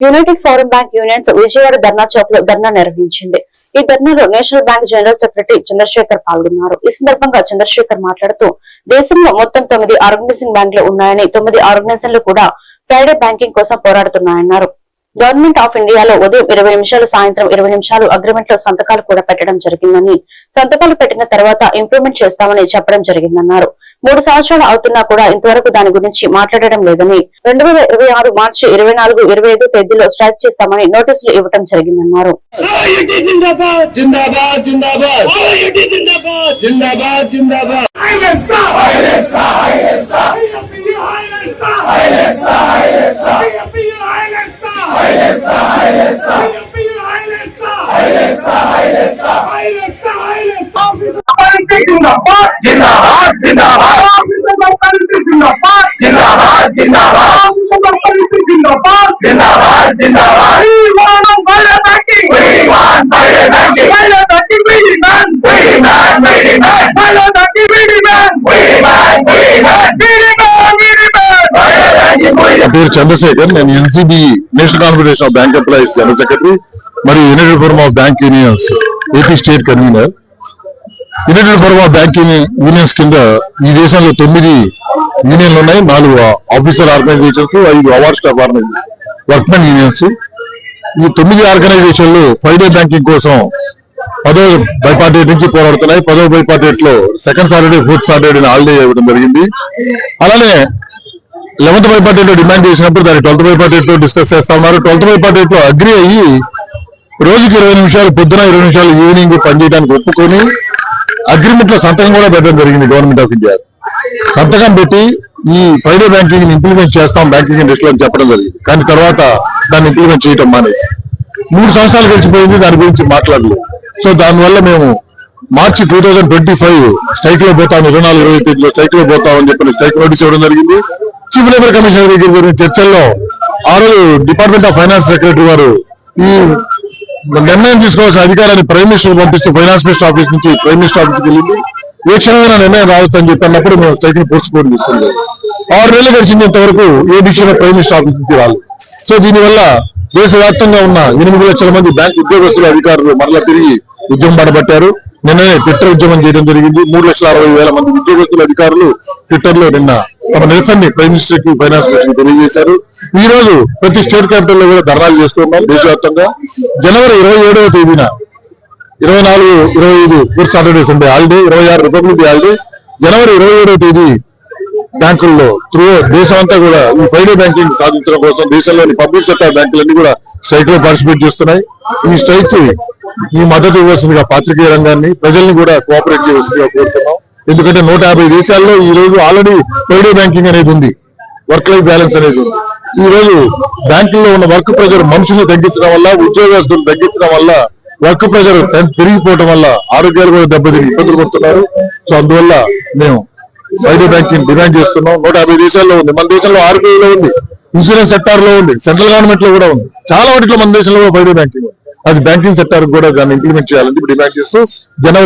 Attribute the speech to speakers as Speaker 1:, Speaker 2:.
Speaker 1: United foreign bank unions Vijayawada dharna చౌక్లో dharna నిర్వహించింది. ఈ ధర్నాలో national bank general secretary Chandrashekhar పాల్గొన్నారు. ఈ సందర్భంగా చంద్రశేఖర్ మాట్లాడుతూ దేశంలో మొత్తం తొమ్మిది ఆర్గనైజింగ్ బ్యాంకులు ఉన్నాయని తొమ్మిది ఆర్గనైజేషన్లు కూడా ఫ్రైడే బ్యాంకింగ్ కోసం పోరాడుతున్నాయన్నారు. గవర్నమెంట్ ఆఫ్ ఇండియాలో ఉదయం ఇరవై నిమిషాలు సాయంత్రం ఇరవై నిమిషాలు అగ్రిమెంట్లో సంతకాలు కూడా పెట్టడం జరిగిందని సంతకాలు పెట్టిన తర్వాత ఇంప్రూవ్మెంట్ చేస్తామని చెప్పడం జరిగిందన్నారు. మూడు సంవత్సరాలు అవుతున్నా కూడా ఇంతవరకు దాని గురించి మాట్లాడడం లేదని రెండు వేల ఇరవై ఆరు మార్చి ఇరవై నాలుగు ఇరవై ఐదు తేదీలో స్ట్రైక్ చేస్తామని నోటీసులు ఇవ్వడం జరిగిందన్నారు.
Speaker 2: జిందాబాద్ జిందాబాద్. जिंदाबाद जिंदाबाद जिंदाबाद जिंदाबाद जिंदाबाद
Speaker 3: పేరు చంద్రశేఖర్ నేను NCB national confederation of bank employees general secretary మరియు united forum of bank unions AP state convener united forum banking unions కింద ఈ దేశంలో తొమ్మిది యూనియన్లు ఉన్నాయి. నాలుగు ఆఫీసర్ ఆర్గనైజేషన్స్ ఐదు award staff organisation workmen unions. ఈ తొమ్మిది ఆర్గనైజేషన్లు ఫైవ్ డే బ్యాంకింగ్ కోసం పదో బైపార్టేట్ నుంచి పోరాడుతున్నాయి. పదో బైపార్టేట్లో second Saturday fourth Saturday holiday ఇవ్వడం జరిగింది. అలానే లెవెన్త్ బైపార్టేట్లో డిమాండ్ చేసినప్పుడు దాన్ని ట్వెల్త్ బైపార్టేట్లో డిస్కస్ చేస్తా ఉన్నారు. ట్వెల్త్ బైపార్టేట్లో అగ్రి అయ్యి రోజుకి ఇరవై నిమిషాలు పొద్దున ఇరవై నిమిషాలు ఈవినింగ్ పనిచేయడానికి ఒప్పుకొని అగ్రిమెంట్లో సంతకం కూడా పెట్టడం జరిగింది గవర్నమెంట్ ఆఫ్ ఇండియా సంతకం పెట్టి ఈ ఫైడే బ్యాంకింగ్ ఇంప్లిమెంట్ చేస్తాం బ్యాంకింగ్ ఇండస్ట్రీలో అని చెప్పడం జరిగింది. కానీ తర్వాత దాన్ని ఇంప్లిమెంట్ చేయటం మానేసి. మూడు సంవత్సరాలు గడిచిపోయింది దాని గురించి మాట్లాడలేదు. సో దానివల్ల మేము March two thousand twenty five స్ట్రైక్లో పోతాం ఇరవై నాలుగు ఇరవై తేదీలో స్ట్రైక్లో పోతామని చెప్పి స్ట్రైక్ నోటీస్ ఇవ్వడం జరిగింది. చీఫ్ లేబర్ కమిషనర్ దగ్గర జరిగిన చర్చల్లో ఆ రోజు డిపార్ట్మెంట్ ఆఫ్ ఫైనాన్స్ సెక్రటరీ వారు ఈ నిర్ణయం తీసుకోవాల్సిన అధికారాన్ని ప్రైమ్ మినిస్టర్ పంపిస్తూ ఫైనాన్స్ మినిస్టర్ ఆఫీస్ నుంచి ప్రైమ్ మినిస్టర్ ఆఫీస్కి వెళ్ళింది. ఏ క్షణమైన నిర్ణయం రావచ్చు అని చెప్పి అన్నప్పుడు మేము స్ట్రైక్ని పోస్ట్ తీసుకున్నాం ఆరు నెలలు గడిచినంత వరకు ఏ డిసిషన్ ప్రైమ్ మినిస్టర్ ఆఫీస్ నుంచి రాలేదు. సో దీనివల్ల దేశవ్యాప్తంగా ఉన్న ఎనిమిది లక్షల మంది బ్యాంక్ ఉద్యోగస్తులు అధికారులు మరలా తిరిగి ఉద్యమం పడబట్టారు నిన్ననే ట్విట్టర్ ఉద్యమం చేయడం జరిగింది. మూడు లక్షల అరవై వేల మంది ఉద్యోగస్తులు అధికారులు ట్విట్టర్లో నిన్న తమ నిరసనని ప్రైమ్ మినిస్టర్కి ఫైనాన్స్ మినిస్టర్ తెలియజేశారు. ఈ రోజు ప్రతి స్టేట్ క్యాపిటల్లో కూడా ధర్నాలు చేస్తున్నాం దేశవ్యాప్తంగా. జనవరి ఇరవై ఏడవ తేదీన ఇరవై నాలుగు ఇరవై ఐదు ఫోర్త్ సాటర్డే సండే హాలిడే ఇరవై ఆరు రిపబ్లిక్ డే హాలిడే. జనవరి ఇరవై ఏడవ తేదీ బ్యాంకుల్లో త్రూ దేశం అంతా కూడా ఈ ఫ్రైడే బ్యాంకింగ్ సాధించడం కోసం దేశంలోని పబ్లిక్ సెక్టర్ బ్యాంకులన్నీ కూడా స్ట్రైక్లో పార్టిసిపేట్ చేస్తున్నాయి. ఈ స్ట్రైక్కి ఈ మద్దతు ఇవ్వాల్సిందిగా పాత్రికేయ రంగాన్ని ప్రజల్ని కూడా కోఆపరేట్ చేయవలసిందిగా కోరుతున్నాం. ఎందుకంటే నూట యాభై దేశాల్లో ఈ రోజు ఆల్రెడీ ఫ్రైడే బ్యాంకింగ్ అనేది ఉంది. వర్క్ లైఫ్ బ్యాలెన్స్ అనేది ఉంది. ఈ రోజు బ్యాంకుల్లో ఉన్న వర్క్ ప్రెజర్ మనుషులు తగ్గించడం వల్ల ఉద్యోగస్తులు తగ్గించడం వల్ల వర్క్ ప్రెజర్ పెరిగిపోవడం వల్ల ఆరోగ్యాలు కూడా దెబ్బతిని ఇబ్బందులు పడుతున్నారు. సో అందువల్ల మేము ఫ్రైడే బ్యాంకింగ్ డిమాండ్ చేస్తున్నాం నూట యాభై దేశాల్లో ఉంది. మన దేశంలో RBI లో ఉంది. ఇన్సూరెన్స్ సెక్టార్లో ఉంది. సెంట్రల్ గవర్నమెంట్లో కూడా ఉంది. చాలా వాటిలో మన దేశంలో ఫ్రైడే బ్యాంకింగ్ అది బ్యాంకింగ్ సెక్టార్ కూడా దాన్ని ఇంప్లిమెంట్ చేయాలని డిమాండ్ చేస్తూ జనవరి